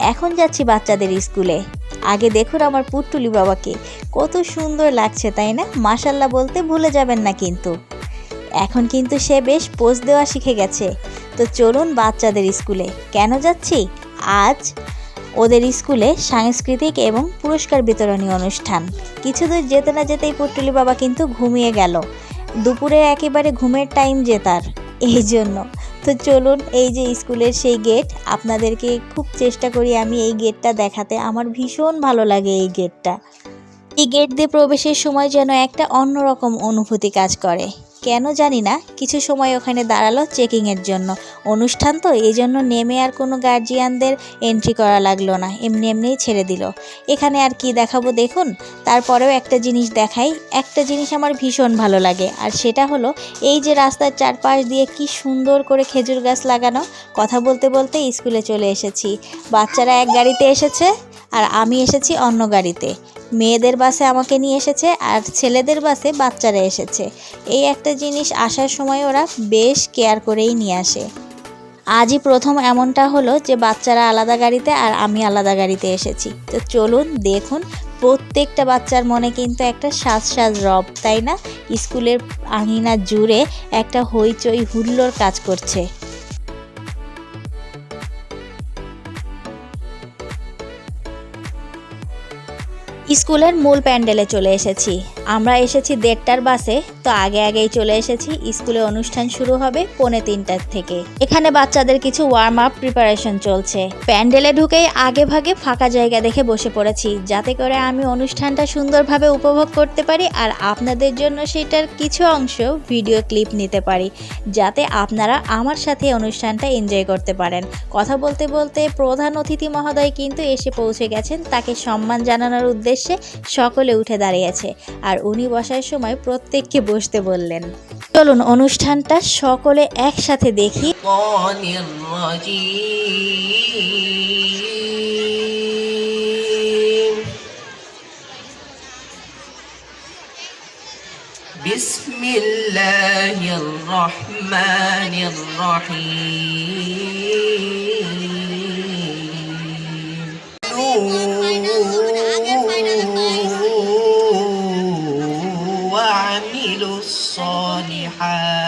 এখন যাচ্ছি বাচ্চাদের স্কুলে। আগে দেখুন আমার পুট্টুলি বাবাকে, কত সুন্দর লাগছে, তাই না? মাসাল্লাহ বলতে ভুলে যাবেন না কিন্তু। এখন কিন্তু সে বেশ পোজ দেওয়া শিখে গেছে। তো চলুন বাচ্চাদের স্কুলে। কেন যাচ্ছি? আজ ওদের স্কুলে সাংস্কৃতিক এবং পুরস্কার বিতরণী অনুষ্ঠান। কিছু দূর যেতে না যেতেই পুট্টুলি বাবা কিন্তু ঘুমিয়ে গেল। দুপুরে একেবারে ঘুমের টাইম যে তার এই জন্য তো চলুন এই যে স্কুলের সেই গেট আপনাদেরকে খুব চেষ্টা করি আমি এই গেটটা দেখাতে। আমার ভীষণ ভালো লাগে এই গেটটা এই গেট দিয়ে প্রবেশের সময় যেন একটা অন্যরকম অনুভূতি কাজ করে। কেন জানি না, কিছু সময় ওখানে দাঁড়াল চেকিংয়ের জন্য। অনুষ্ঠান তো এই জন্য নেমে আর কোনো গার্জিয়ানদের এন্ট্রি করা লাগল না, এমনি এমনিই ছেড়ে দিল। এখানে আর কি দেখাবো দেখুন? তারপরেও একটা জিনিস দেখাই, একটা জিনিস আমার ভীষণ ভালো লাগে, আর সেটা হলো এই যে রাস্তার চারপাশ দিয়ে কি সুন্দর করে খেজুর গাছ লাগানো, কথা বলতে বলতে স্কুলে চলে এসেছি। বাচ্চারা এক গাড়িতে এসেছে? আর আমি এসেছি অন্য গাড়িতে। মেয়েদের বাসে আমাকে নিয়ে এসেছে আর ছেলেদের বাসে বাচ্চারা এসেছে। এই একটা জিনিস আসার সময় ওরা বেশ কেয়ার করেই নিয়ে আসে। আজই প্রথম এমনটা হলো যে বাচ্চারা আলাদা গাড়িতে আর আমি আলাদা গাড়িতে এসেছি। তো চলুন দেখুন, প্রত্যেকটা বাচ্চার মনে কিন্তু একটা সাজ সাজ রব, তাই না? স্কুলের আঙিনা জুড়ে একটা হইচই হুল্লোর কাজ করছে। স্কুলের মূল প্যান্ডেলে চলে এসেছি। আমরা এসেছি দেড়টার বাসে, তো আগে আগেই চলে এসেছি। স্কুলে অনুষ্ঠান শুরু হবে পৌনে তিনটার থেকে। এখানে বাচ্চাদের কিছু ওয়ার্ম আপ প্রিপারেশন চলছে। প্যান্ডেলে ঢুকেই আগে ভাগে ফাঁকা জায়গা দেখে বসে পড়েছি, যাতে করে আমি অনুষ্ঠানটা সুন্দরভাবে উপভোগ করতে পারি আর আপনাদের জন্য সেটার কিছু অংশ ভিডিও ক্লিপ নিতে পারি, যাতে আপনারা আমার সাথে অনুষ্ঠানটা এনজয় করতে পারেন। কথা বলতে বলতে প্রধান অতিথি মহোদয় কিন্তু এসে পৌঁছে গেছেন, তাকে সম্মান জানানোর উদ্দেশ্যে সকলে উঠে দাঁড়িয়েছে আর উনি বসার সময় প্রত্যেককে বসতে বললেন চলুন অনুষ্ঠানটা সকলে একসাথে দেখি الشيطان الرجيم بسم الله الرحمن الرحيم وعملوا الصالحات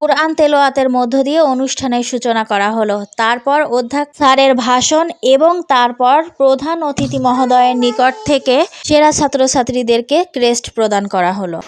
কোরআন তেলোয়াতের মধ্য দিয়ে অনুষ্ঠানের সূচনা করা হলো তারপর অধ্যক্ষ স্যারের ভাষণ এবং তারপর প্রধান অতিথি মহোদয়ের নিকট থেকে সেরা ছাত্রছাত্রীদেরকে ক্রেস্ট প্রদান করা হলো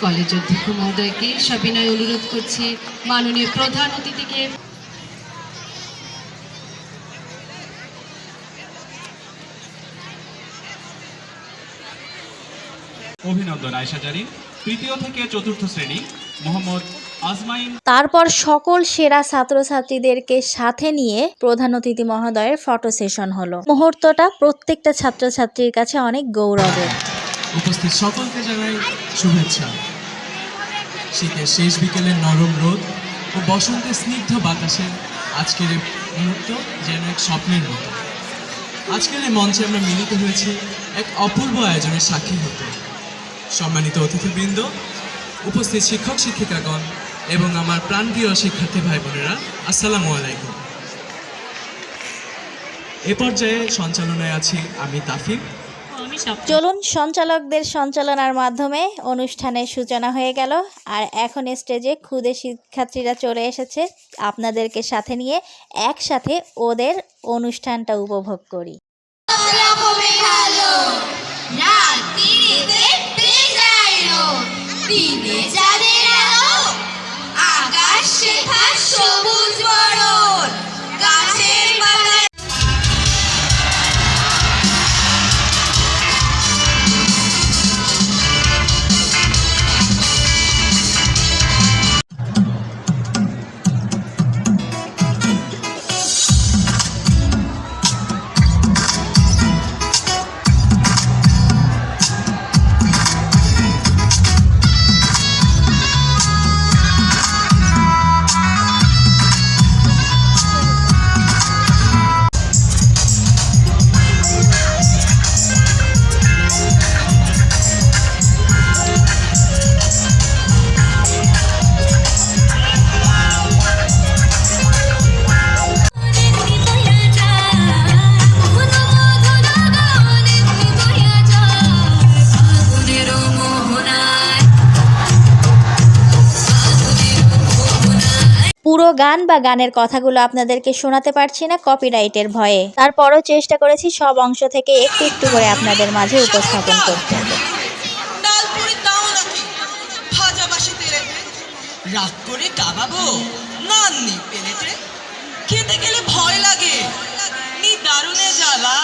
কলেজ অধ্যক্ষ মহোদয়কে সবিনয় অনুরোধ করছি মাননীয় প্রধান অতিথিকে অভিনন্দন আয়সা জারিন তৃতীয় থেকে চতুর্থ শ্রেণি মোহাম্মদ তারপর সকল সেরা ছাত্রছাত্রীদেরকে সাথে নিয়ে প্রধান অতিথি মহোদয়ের ফটো সেশন হলো। মুহূর্তটা প্রত্যেকটা ছাত্রছাত্রীর কাছে অনেক গৌরবের। উপস্থিত সকলকে জানাই শুভেচ্ছা। শীতের শেষ বিকেলের নরম রোদ ও বসন্তের স্নিগ্ধ বাতাসে আজকের মুহূর্ত যেন এক স্বপ্নের মতো। আজকের এই মঞ্চে আমরা মিলিত হয়েছি এক অপূর্ব আয়োজনের সাক্ষী হতে। সম্মানিত অতিথিবৃন্দ উপস্থিত শিক্ষক শিক্ষিকাগণ এবং আমার প্রাণপ্রিয় শিক্ষার্থী ভাই বোনেরা আসসালামু আলাইকুম। এ পর্যায়ে সঞ্চালনায় আছি আমি তাফিম চলুন সঞ্চালকদের সঞ্চালনার মাধ্যমে অনুষ্ঠানের সূচনা হয়ে গেল আর এখন স্টেজে খুদে শিক্ষার্থীরা চলে এসেছে। আপনাদেরকে সাথে নিয়ে একসাথে ওদের অনুষ্ঠানটা উপভোগ করি। গান বা গানের কথাগুলো আপনাদেরকে শোনাতে পারছি না কপিরাইটের ভয়ে। তারপরও চেষ্টা করেছি সব অংশ থেকে একটু একটু করে আপনাদের মাঝে উপস্থাপন করতে। করে নাননি পেলেতে খেতে গেলে ভয় লাগে। নি দারুণে জ্বালা।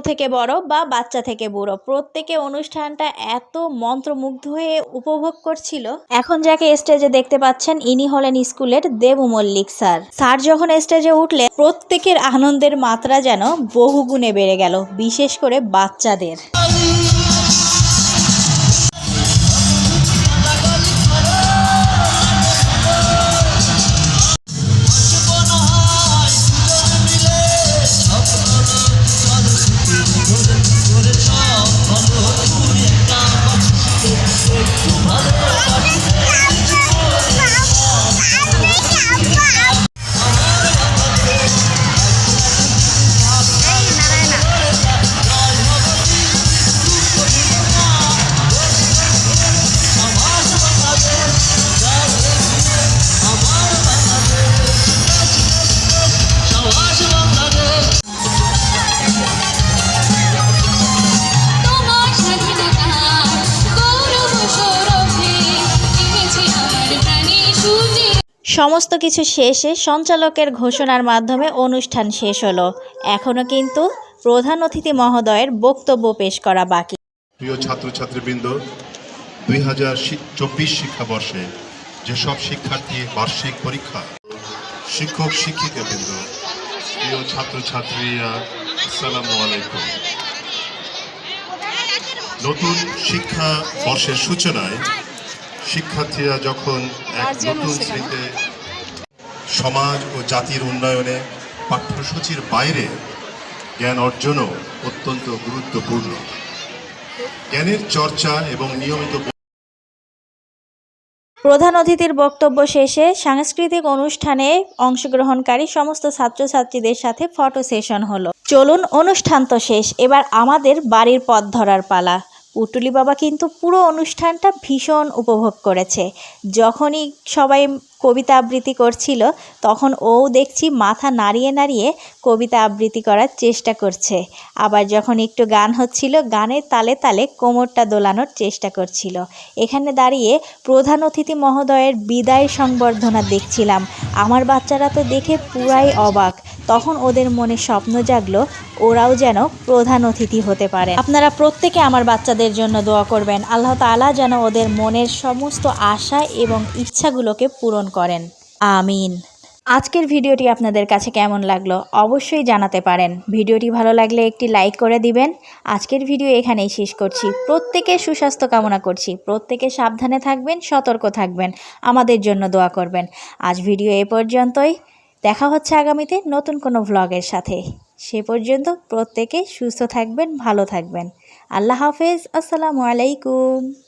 থেকে বড় বা বাচ্চা থেকে বুড়ো। প্রত্যেকে অনুষ্ঠানটা এত মন্ত্রমুগ্ধ হয়ে উপভোগ করছিল। এখন যাকে স্টেজে দেখতে পাচ্ছেন, ইনি হলেন স্কুলের দেবু মল্লিক স্যার। স্যার যখন স্টেজে উঠলে, প্রত্যেকের আনন্দের মাত্রা যেন বহুগুণে বেড়ে গেল, বিশেষ করে বাচ্চাদের। সমস্ত কিছু শেষে সঞ্চালকের ঘোষণার মাধ্যমে অনুষ্ঠান শেষ হলো। এখনও কিন্তু প্রধান অতিথি মহোদয়ের বক্তব্য পেশ করা বাকি। প্রিয় ছাত্রছাত্রীবৃন্দ দুই হাজার চব্বিশ শিক্ষাবর্ষে যেসব শিক্ষার্থী বার্ষিক পরীক্ষা শিক্ষক শিক্ষিকাবৃন্দ প্রিয় ছাত্রছাত্রীরা আসসালামু আলাইকুম। নতুন শিক্ষা বর্ষের সূচনায় শিক্ষার্থীরা যখন এক নতুন শ্রেণীতে সমাজ ও জাতির উন্নয়নে পাঠ্যসূচির বাইরে জ্ঞান অর্জনও অত্যন্ত গুরুত্বপূর্ণ। জ্ঞানের চর্চা এবং নিয়মিত প্রধান অতিথির বক্তব্য শেষে সাংস্কৃতিক অনুষ্ঠানে অংশগ্রহণকারী সমস্ত ছাত্রছাত্রীদের সাথে ফটো সেশন হলো। চলুন অনুষ্ঠান তো শেষ, এবার আমাদের বাড়ির পথ ধরার পালা। পুটুলি বাবা কিন্তু পুরো অনুষ্ঠানটা ভীষণ উপভোগ করেছে। যখনই সবাই কবিতা আবৃত্তি করছিল, তখন ও দেখছি মাথা নাড়িয়ে নাড়িয়ে কবিতা আবৃত্তি করার চেষ্টা করছে। আবার যখন একটু গান হচ্ছিল, গানের তালে তালে কোমরটা দোলানোর চেষ্টা করছিল। এখানে দাঁড়িয়ে প্রধান অতিথি মহোদয়ের বিদায় সংবর্ধনা দেখছিলাম। আমার বাচ্চারা তো দেখে পুরাই অবাক। তখন ওদের মনে স্বপ্ন জাগলো, ওরাও যেন প্রধান অতিথি হতে পারে আপনারা প্রত্যেকে আমার বাচ্চাদের জন্য দোয়া করবেন। আল্লাহ তাআলা যেন ওদের মনের সমস্ত আশা এবং ইচ্ছাগুলোকে পূরণ করেন। আমিন। আজকের ভিডিওটি আপনাদের কাছে কেমন লাগল অবশ্যই জানাতে পারেন। ভিডিওটি ভালো লাগলে একটি লাইক করে দিবেন। আজকের ভিডিও এখানেই শেষ করছি। প্রত্যেকে সুস্বাস্থ্য কামনা করছি। প্রত্যেকে সাবধানে থাকবেন, সতর্ক থাকবেন। আমাদের জন্য দোয়া করবেন। আজ ভিডিও এ পর্যন্তই। দেখা হচ্ছে আগামীতে নতুন কোনো ভ্লগের সাথে। সে পর্যন্ত প্রত্যেকে সুস্থ থাকবেন, ভালো থাকবেন। আল্লাহ হাফেজ। আসসালামু আলাইকুম।